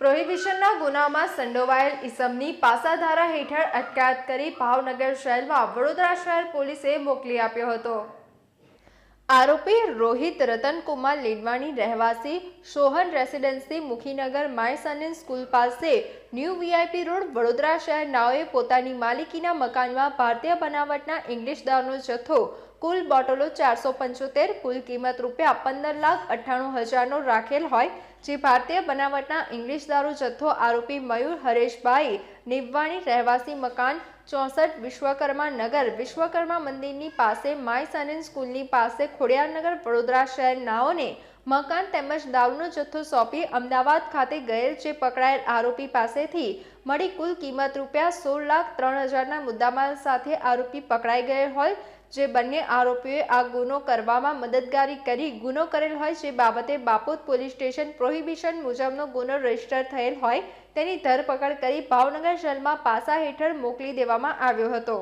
પ્રોહિબિશનના ગુનામાં સંડોવાયેલ ઇસમની પાસાધારા હેઠળ અટકાયત કરી ભાવનગર શહેરમાં વડોદરા શહેર પોલીસે મોકલી આપ્યો હતો. આરોપી રોહિત રતનકુમાર લીડવાની રહેવાસી Sohan residency Mukhinagar my son school પાસે ન્યૂ વીઆઈપી રોડ વડોદરા શહેર નાઓએ પોતાની માલિકીના મકાનમાં ભારતીય બનાવટના ઇંગ્લિશ દારૂનો જથ્થો, કુલ બોટલો ચારસો પંચોતેર, કુલ કિંમત રૂપિયા પંદર લાખ અઠ્ઠાણું હજારનો રાખેલ હોય, જે ભારતીય બનાવટના ઇંગ્લિશ દારૂ જથ્થો આરોપી મયુર હરેશભાઈ નિવવાણી રહેવાસી મકાન ચોસઠ વિશ્વકર્મા નગર, વિશ્વકર્મા મંદિરની પાસે માય સનિન સ્કૂલની પાસે ખોડિયારનગર વડોદરા શહેર નાઓને મકાન તેમજ દારૂનો જથ્થો સોંપી અમદાવાદ ખાતે ગયેલ જે પકડાયેલ આરોપી પાસેથી મળી કુલ કિંમત રૂપિયા સોળ લાખ ત્રણ હજારના મુદ્દામાલ સાથે આરોપી પકડાઈ ગયેલ હોય, જે બંને આરોપીઓએ આ ગુનો કરવામાં મદદગારી કરી ગુનો કરેલ હોય, જે બાબતે બાપોદ પોલીસ સ્ટેશન પ્રોહિબિશન મુજબનો ગુનો રજિસ્ટર થયેલ હોય, તેની ધરપકડ કરી ભાવનગર જેલમાં પાસા હેઠળ મોકલી દેવામાં આવ્યો હતો.